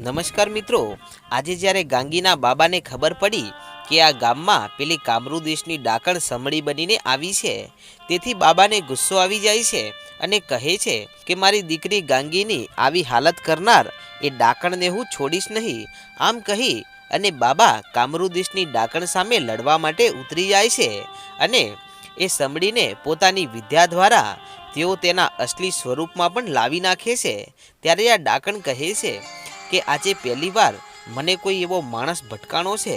નમસ્કાર મિત્રો. આજે જ્યારે ગાંગીના બાબાને ખબર પડી કે આ ગામમાં પેલી કામરૂ દેશની ડાકણ સમળી બનીને આવી છે, તેથી બાબાને ગુસ્સો આવી જાય છે અને કહે છે કે મારી દીકરી ગાંગીની આવી હાલત કરનાર એ ડાકણને હું છોડીશ નહીં. આમ કહી અને બાબા કામરૂ દેશની ડાકણ સામે લડવા માટે ઉતરી જાય છે અને એ સમળીને પોતાની વિદ્યા દ્વારા તેઓ તેના અસલી સ્વરૂપમાં પણ લાવી નાખે છે. ત્યારે આ ડાકણ કહે છે કે આજે પહેલીવાર મને કોઈ એવો માણસ ભટકાણો છે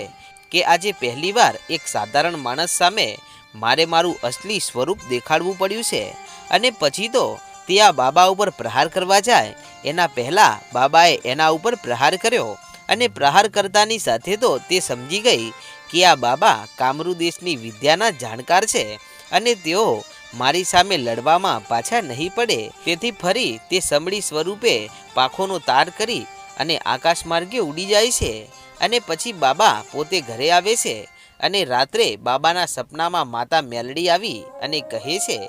કે આજે પહેલીવાર એક સાધારણ માણસ સામે મારે મારું અસલી સ્વરૂપ દેખાડવું પડ્યું છે? અને પછી તો તે આ બાબા ઉપર પ્રહાર કરવા જાય. એના પહેલાં બાબાએ એના ઉપર પ્રહાર કર્યો અને પ્રહાર કરતાની સાથે તો તે સમજી ગઈ કે આ બાબા કામરૂ દેશની વિદ્યાના જાણકાર છે અને તેઓ મારી સામે લડવામાં પાછા નહીં પડે. તેથી ફરી તે સમળી સ્વરૂપે પાંખોનો તાર કરી અને આકાશ માર્ગે ઉડી જાય છે અને પછી બાબા પોતે ઘરે આવે છે અને રાત્રે બાબાના સપનામાં માતા મેલડી આવી અને કહે છે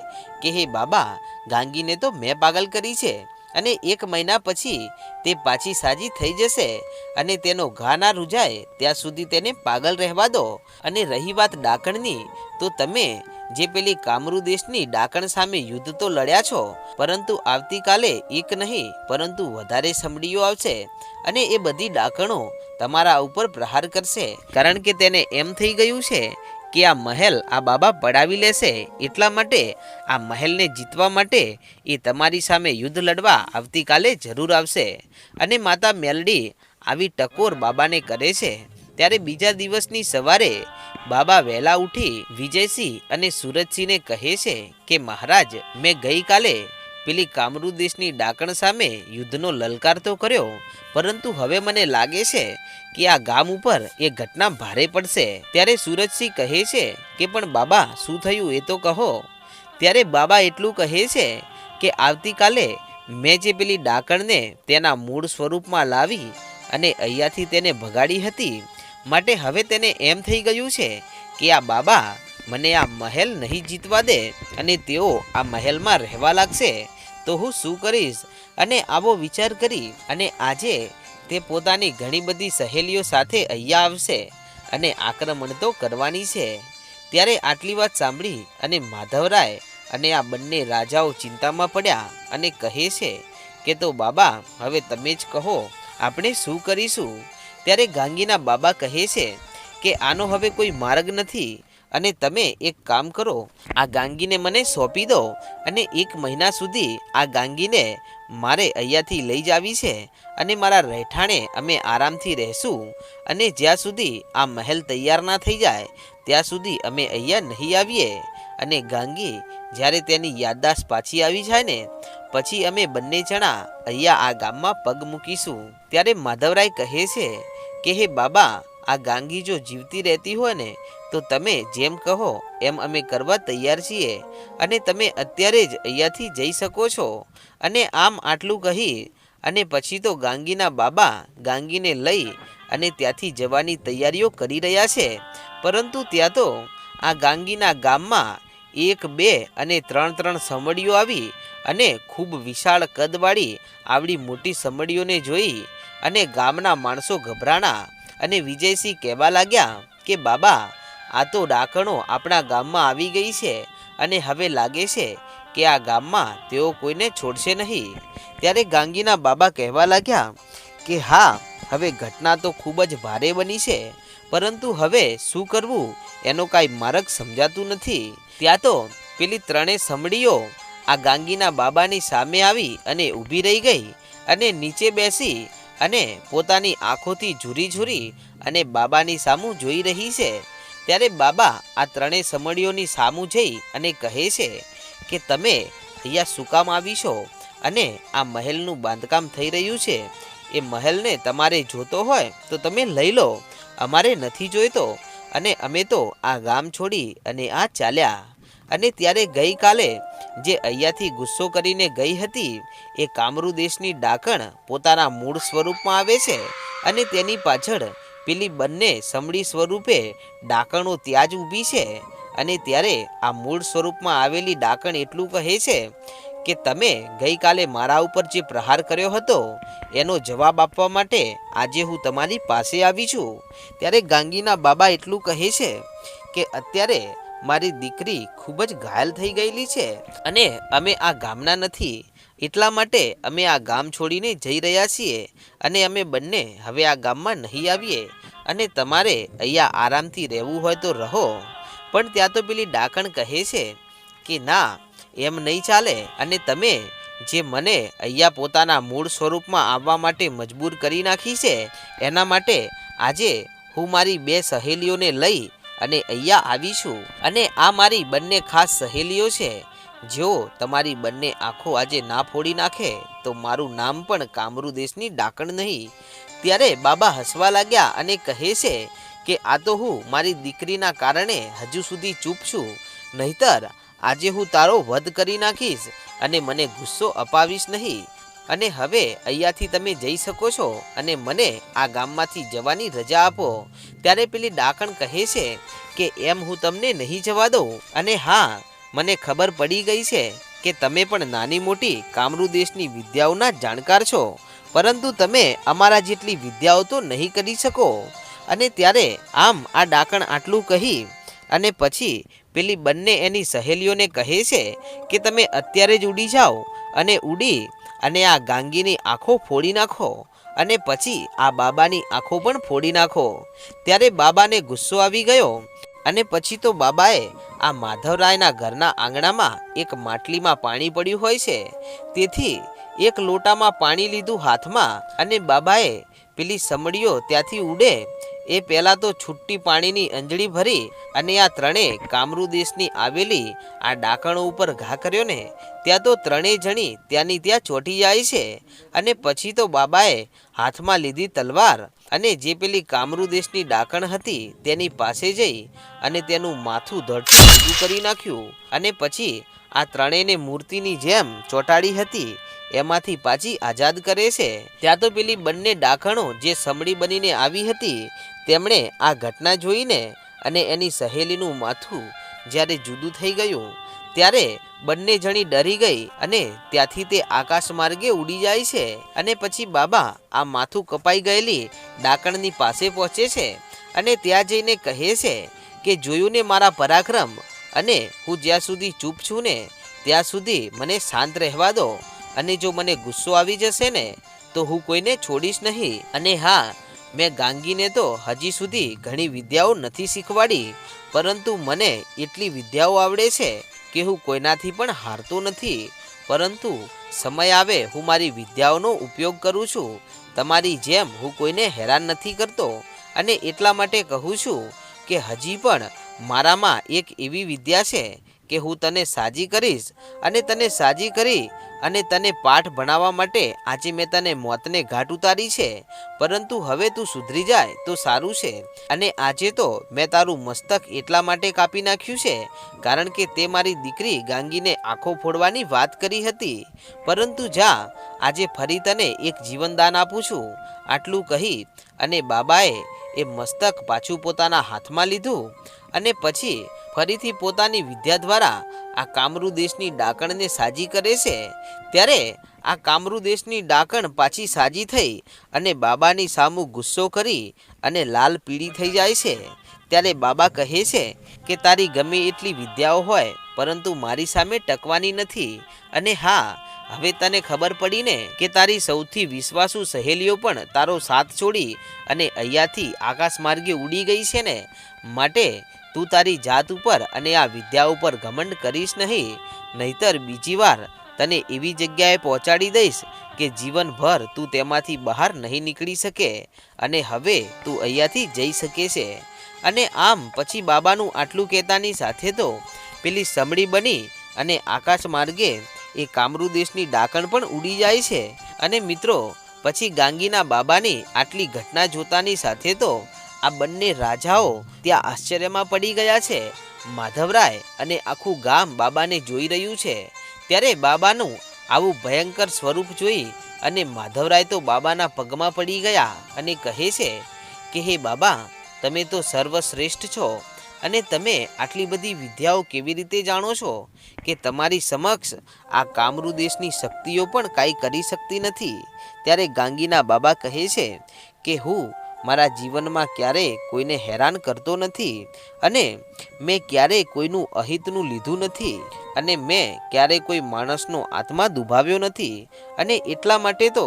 કે, હે બાબા, ગાંગીને તો મેં પાગલ કરી છે અને એક મહિના પછી તે પાછી સાજી થઈ જશે અને તેનો ઘા ના રૂજાય, ત્યાં સુધી તેને પાગલ રહેવા દો અને રહી વાત ડાકણની, તો તમે જે પેલી કામરૂ દેશની ડાકણ સામે યુદ્ધ તો લડ્યા છો, પરંતુ આવતીકાલે એક નહીં, પરંતુ વધારે સમડીઓ આવશે અને એ બધી ડાકણો તમારા ઉપર પ્રહાર કરશે. કારણ કે તેને એમ થઈ ગયું છે કે આ મહેલ આ બાબા પડાવી લેશે, એટલા માટે આ મહેલને જીતવા માટે એ તમારી સામે યુદ્ધ લડવા આવતીકાલે જરૂર આવશે. અને માતા મેલડી આવી ટકોર બાબાને કરે છે. ત્યારે બીજા દિવસની સવારે બાબા વહેલા ઉઠી વિજયસિંહ અને સુરજસિંહને કહે છે કે, મહારાજ, મેં ગઈકાલે પેલી કામરૂ દેશની ડાકણ સામે યુદ્ધનો લલકાર તો કર્યો, પરંતુ હવે મને લાગે છે કે આ ગામ ઉપર એ ઘટના ભારે પડશે. ત્યારે સુરજસિંહ કહે છે કે, પણ બાબા, શું થયું એ તો કહો. ત્યારે બાબા એટલું કહે છે કે, આવતીકાલે મેં જે પેલી ડાકણને તેના મૂળ સ્વરૂપમાં લાવી અને અહીંયાથી તેને ભગાડી હતી માટે હવે તેને એમ થઈ ગયું છે કે આ બાબા મને આ મહેલ નહીં જીતવા દે અને તેઓ આ મહેલમાં રહેવા લાગશે. તો હું શું કરીશ? અને આવો વિચાર કરી અને આજે તે પોતાની ઘણી બધી સહેલીઓ સાથે અહીંયા આવશે અને આક્રમણ તો કરવાની છે. ત્યારે આટલી વાત સાંભળી અને માધવરાય અને આ બંને રાજાઓ ચિંતામાં પડ્યા અને કહે છે કે તો બાબા, હવે તમે જ કહો, આપણે શું કરીશું? ત્યારે ગાંગીના બાબા કહે છે કે આનો હવે કોઈ માર્ગ નથી અને તમે એક કામ કરો, આ ગાંગીને મને સોંપી દો અને એક મહિના સુધી આ ગાંગીને મારે અહીંયાથી લઈ જાવી છે અને મારા રહેઠાણે અમે આરામથી રહેશું અને જ્યાં સુધી આ મહેલ તૈયાર ના થઈ જાય, ત્યાં સુધી અમે અહીંયા નહીં આવીએ. અને ગાંગી જ્યારે તેની યાદદાસ્ત પાછી આવી જાય ને, પછી અમે બંને જણા અહીંયા આ ગામમાં પગ મૂકીશું. ત્યારે માધવરાય કહે છે કે, હે બાબા, આ ગાંગી જો જીવતી રહેતી હોય ને, તો તમે જેમ કહો એમ અમે કરવા તૈયાર છીએ. અને તમે અત્યારે જ અહીંયાથી જઈ શકો છો. અને આમ આટલું કહી, અને પછી તો ગાંગીના બાબા ગાંગીને લઈ અને ત્યાંથી જવાની તૈયારીઓ કરી રહ્યા છે. પરંતુ ત્યાં તો આ ગાંગીના ગામમાં એક, બે અને ત્રણ ત્રણ સમડીઓ આવી અને ખૂબ વિશાળ કદવાળી આવડી મોટી સમડીઓને જોઈ અને ગામના માણસો ગભરાણા અને વિજયસિંહ કહેવા લાગ્યા કે, બાબા, આ તો ડાકણો આપણા ગામમાં આવી ગઈ છે અને હવે લાગે છે કે આ ગામમાં તેઓ કોઈને છોડશે નહીં. ત્યારે ગાંગીના બાબા કહેવા લાગ્યા કે, હા, હવે ઘટના તો ખૂબ જ ભારે બની છે, પરંતુ હવે શું કરવું એનો કાંઈ માર્ગ સમજાતું નથી. ત્યાં તો પેલી ત્રણેય સમડીઓ આ ગાંગીના બાબાની સામે આવી અને ઊભી રહી ગઈ અને નીચે બેસી અને પોતાની આંખોથી ઝૂરી ઝૂરી અને બાબાની સામું જોઈ રહી છે, ત્યારે બાબા આ ત્રણેય સમડીઓની સામું જઈ અને કહે છે કે તમે અહીંયા શું કામ આવી છો અને આ મહેલનું બાંધકામ થઈ રહ્યું છે? એ મહેલને તમારે જોતો હોય તો તમે લઈ લો, અમારે નથી જોઈતો અને અમે તો આ ગામ છોડી અને આ ચાલ્યા. અને ત્યારે ગઈકાલે જે અહીંયાથી ગુસ્સો કરીને ગઈ હતી, એ કામરૂ દેશની ડાકણ પોતાના મૂળ સ્વરૂપમાં આવે છે અને તેની પાછળ પેલી બંને સમળી સ્વરૂપે ડાકણો ત્યાં જ ઊભી છે અને ત્યારે આ મૂળ સ્વરૂપમાં આવેલી ડાકણ એટલું કહે છે કે તમે ગઈકાલે મારા ઉપર જે પ્રહાર કર્યો હતો, એનો જવાબ આપવા માટે આજે હું તમારી પાસે આવી છું. ત્યારે ગાંગીના બાબા એટલું કહે છે કે અત્યારે મારી દીકરી ખૂબ જ ઘાયલ થઈ ગયેલી છે અને અમે આ ગામના નથી. એટલા માટે અમે આ ગામ છોડીને જઈ રહ્યા છીએ અને અમે બંને હવે આ ગામમાં નહીં આવીએ. અને તમારે અહીંયા આરામથી રહેવું હોય તો રહો. પણ ત્યાં તો પેલી ડાકણ કહે છે કે, ના, એમ નહીં ચાલે. અને તમે જે મને અહીંયા પોતાના મૂળ સ્વરૂપમાં આવવા માટે મજબૂર કરી નાખી છે, એના માટે આજે હું મારી બે સહેલીઓને લઈ અને અહીંયા આવી છું અને આ મારી બંને ખાસ સહેલીઓ છે. જો તમારી બંને આંખો આજે ના ફોડી નાખે, તો મારું નામ પણ કામરૂ દેશની ડાકણ નહીં. ત્યારે બાબા હસવા લાગ્યા અને કહે છે કે, આ તો હું મારી દીકરીના કારણે હજુ સુધી ચૂપ છું. નહીતર આજે હું તારો વધ કરી નાખીશ અને મને ગુસ્સો અપાવીશ નહીં. અને હવે અહીંયાથી તમે જઈ શકો છો અને મને આ ગામમાંથી જવાની રજા આપો. ત્યારે પેલી ડાકણ કહે છે કે, એમ હું તમને નહીં જવા દઉં. અને હા, મને ખબર પડી ગઈ છે કે તમે પણ નાની મોટી કામરૂ દેશની વિદ્યાઓના જાણકાર છો. પરંતુ તમે અમારા જેટલી વિદ્યાઓ તો નહીં કરી શકો. અને ત્યારે આમ આ ડાકણ આટલું કહી અને પછી પેલી બંને એની સહેલીઓને કહે છે કે, તમે અત્યારે જ ઉડી જાઓ. અને ઉડી અને આ ગાંગીની આંખો ફોડી નાખો અને પછી આ બાબાની આંખો પણ ફોડી નાખો. ત્યારે બાબાને ગુસ્સો આવી ગયો અને પછી તો બાબાએ આ માધવરાયના ઘરના આંગણામાં એક માટલીમાં પાણી પડ્યું હોય છે. તેથી એક લોટામાં પાણી લીધું હાથમાં અને બાબાએ પેલી સમડીઓ ત્યાંથી ઉડે. એ પહેલાં તો છુટ્ટી પાણીની અંજળી ભરી અને આ ત્રણેય કામરૂ દેશની આવેલી આ ડાકણો ઉપર ઘા કર્યો ને, ત્યાં તો ત્રણેય જણી ત્યાંની ત્યાં ચોંટી જાય છે. અને પછી તો બાબાએ હાથમાં લીધી તલવાર અને જે પેલી કામરૂ દેશની ડાકણ હતી તેની પાસે જઈ અને તેનું માથું ધડતું કરી નાખ્યું. અને પછી આ ત્રણેયને મૂર્તિની જેમ ચોંટાડી હતી. એમાંથી પાછી આઝાદ કરે છે. ત્યાં તો પેલી બંને ડાકણો જે સમડી બનીને આવી હતી, તેમણે આ ઘટના જોઈને અને એની સહેલીનું માથું જ્યારે જુદું થઈ ગયું, ત્યારે બંને જણી ડરી ગઈ અને ત્યાંથી તે આકાશ માર્ગે ઉડી જાય છે અને પછી બાબા આ માથું કપાઈ ગયેલી ડાકણની પાસે પહોંચે છે અને ત્યાં જઈને કહે છે કે, જોયું ને મારા પરાક્રમ અને હું જ્યાં સુધી ચૂપ છું ને, ત્યાં સુધી મને શાંત રહેવા દો. અને જો મને ગુસ્સો આવી જશે ને, તો હું કોઈને છોડીશ નહીં. અને હા, મેં ગાંગીને તો હજી સુધી ઘણી વિદ્યાઓ નથી શીખવાડી, પરંતુ મને એટલી વિદ્યાઓ આવડે છે કે હું કોઈનાથી પણ હારતો નથી. પરંતુ સમય આવે, હું મારી વિદ્યાઓનો ઉપયોગ કરું છું. તમારી જેમ હું કોઈને હેરાન નથી કરતો. અને એટલા માટે કહું છું કે હજી પણ મારામાં એક એવી વિદ્યા છે કે હું તને સાજી કરીશ અને તને સાજી કરી અને તને પાઠ ભણાવવા માટે આજે મેં તને મોતને ઘાટ ઉતારી છે. પરંતુ હવે તું સુધરી જાય તો સારું છે. અને આજે તો મેં તારું મસ્તક એટલા માટે કાપી નાખ્યું છે, કારણ કે તે મારી દીકરી ગાંગીને આંખો ફોડવાની વાત કરી હતી. પરંતુ જા, આજે ફરી તને એક જીવનદાન આપું છું. આટલું કહી અને બાબાએ એ મસ્તક પાછું પોતાના હાથમાં લીધું. અને પછી ફરીથી પોતાની વિદ્યા દ્વારા આ કામરૂ દેશની ડાકણને સાજી કરે છે, ત્યારે આ કામરૂ દેશની ડાકણ પાછી સાજી થઈ અને બાબાની સામુ ગુસ્સો કરી અને લાલ પીળી થઈ જાય છે. ત્યારે બાબા કહે છે કે, તારી ગમે એટલી વિદ્યાઓ હોય, પરંતુ મારી સામે ટકવાની નથી. અને હા હવે તને ખબર પડી ને કે તારી સૌથી વિશ્વાસુ સહેલીઓ પણ તારો સાથ છોડી અને અહીંયાથી આકાશ માર્ગે ઉડી ગઈ છે ને? માટે તું તારી જાત ઉપર અને આ વિદ્યા ઉપર ઘમંડ કરીશ નહીં, નહીતર બીજી વાર તને એવી જગ્યાએ પહોંચાડી દઈશ કે જીવનભર તું તેમાંથી બહાર નહીં નીકળી શકે અને હવે તું અહીંયાથી જઈ શકે છે. અને આમ પછી બાબાનું આટલું કહેતાની સાથે તો પેલી સમડી બની અને આકાશ માર્ગે એ કામરૂ દેશની ડાકણ પણ ઉડી જાય છે. અને મિત્રો, પછી ગાંગીના બાબાની આટલી ઘટના જોતાની સાથે તો આ બંને રાજાઓ ત્યાં આશ્ચર્યમાં પડી ગયા છે. માધવરાય અને આખું ગામ બાબાને જોઈ રહ્યું છે. ત્યારે બાબાનું આવું ભયંકર સ્વરૂપ જોઈ અને માધવરાય તો બાબાના પગમાં પડી ગયા અને કહે છે કે, હે બાબા, તમે તો સર્વશ્રેષ્ઠ છો. અને તમે આટલી બધી વિદ્યાઓ કેવી રીતે જાણો છો? કે તમારી સમક્ષ આ કામરૂ દેશની શક્તિઓ પણ કાંઈ કરી શકતી નથી? ત્યારે ગાંગીના બાબા કહે છે કે, હું મારા જીવનમાં ક્યારેય કોઈને હેરાન કરતો નથી અને મેં ક્યારેય કોઈનું અહિતનું લીધું નથી અને મેં ક્યારેય કોઈ માણસનો આત્મા દુભાવ્યો નથી અને એટલા માટે તો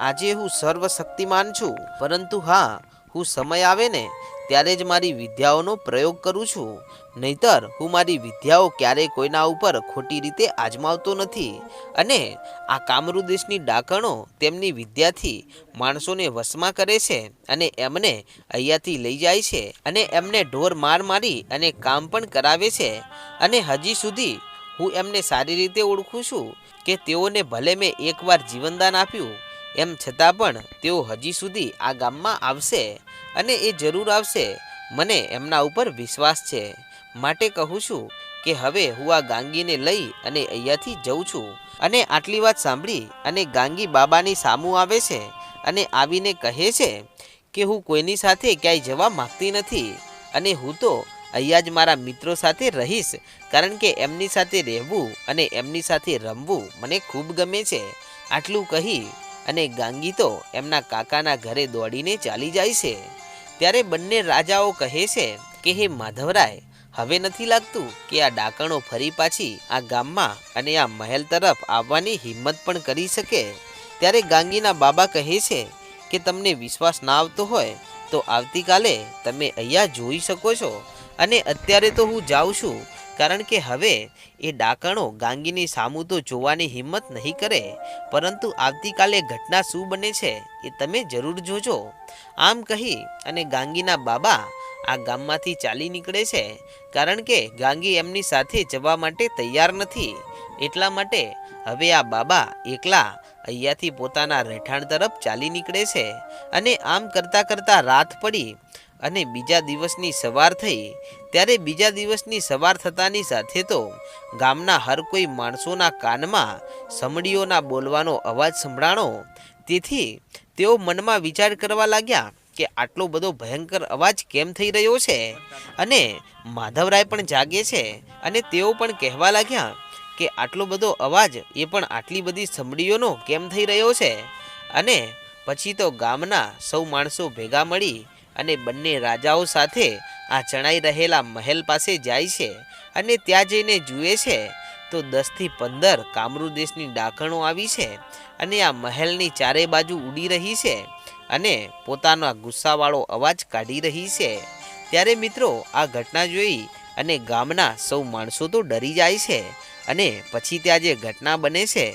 આજે હું સર્વશક્તિમાન છું. પરંતુ હા, હું સમય આવે ને ત્યારે જ મારી વિદ્યાઓનો પ્રયોગ કરું છું. નહીતર, હું મારી વિદ્યાઓ ક્યારેય કોઈના ઉપર ખોટી રીતે આજમાવતો નથી. અને આ કામરૂ દેશની ડાકણો તેમની વિદ્યાથી માણસોને વશમાં કરે છે અને એમને અહીંયાથી લઈ જાય છે અને એમને ઢોર માર મારી અને કામ પણ કરાવે છે. અને હજી સુધી હું એમને સારી રીતે ઓળખું છું કે તેઓને ભલે મેં એકવાર જીવનદાન આપ્યું એમ છતાં પણ તેઓ હજી સુધી આ ગામમાં આવશે અને એ જરૂર આવશે. મને એમના ઉપર વિશ્વાસ છે. માટે કહું છું કે હવે હું આ ગાંગીને લઈ અને અહીંયાથી જઉં છું. અને આટલી વાત સાંભળી અને ગાંગી બાબાની સામું આવે છે અને આવીને કહે છે કે હું કોઈની સાથે ક્યાંય જવા માગતી નથી અને હું તો અહીંયા જ મારા મિત્રો સાથે રહીશ કારણ કે એમની સાથે રહેવું અને એમની સાથે રમવું મને ખૂબ ગમે છે. આટલું કહી અને ગાંગી તો એમના કાકાના ઘરે દોડીને ચાલી જાય છે. ત્યારે બંને રાજાઓ કહે છે કે, હે માધવરાય, હવે નથી લાગતું કે આ ડાકણો ફરી પાછી આ ગામમાં અને આ મહેલ તરફ આવવાની હિંમત પણ કરી શકે? ત્યારે ગાંગીના બાબા કહે છે કે, તમને વિશ્વાસ ના આવતો હોય તો આવતીકાલે તમે અહીંયા જોઈ શકો છો. અને અત્યારે તો હું જાઉં છું કારણ કે હવે એ ડાકણો ગાંગીની સામું તો જોવાની હિંમત નહીં કરે, પરંતુ આવતીકાલે ઘટના શું બને છે એ તમે જરૂર જોજો. આમ કહી અને ગાંગીના બાબા આ ગામમાંથી ચાલી નીકળે છે, કારણ કે ગાંગી એમની સાથે જવા માટે તૈયાર નથી. એટલા માટે હવે આ બાબા એકલા અહીંયાથી પોતાના રહેઠાણ તરફ ચાલી નીકળે છે અને આમ કરતાં કરતાં રાત પડી અને બીજા દિવસની સવાર થઈ, ત્યારે બીજા દિવસની સવાર થતાની સાથે તો ગામના હર કોઈ માણસોના કાનમાં સમડીઓના બોલવાનો અવાજ સંભળાણો. તેથી તેઓ મનમાં વિચાર કરવા લાગ્યા કે આટલો બધો ભયંકર અવાજ કેમ થઈ રહ્યો છે? અને માધવરાય પણ જાગે છે અને તેઓ પણ કહેવા લાગ્યા કે આટલો બધો અવાજ એ પણ આટલી બધી સમડીઓનો કેમ થઈ રહ્યો છે? અને પછી તો ગામના સૌ માણસો ભેગા મળી અને બંને રાજાઓ સાથે આ ચણાઈ રહેલા મહેલ પાસે જાય છે અને ત્યાં જઈને જુએ છે, તો દસથી પંદર કામરૂ દેશની ડાકણો આવી છે અને આ મહેલની ચારે બાજુ ઉડી રહી છે અને પોતાના ગુસ્સાવાળો અવાજ કાઢી રહી છે. ત્યારે મિત્રો, આ ઘટના જોઈ અને ગામના સૌ માણસો તો ડરી જાય છે અને પછી ત્યાં જે ઘટના બને છે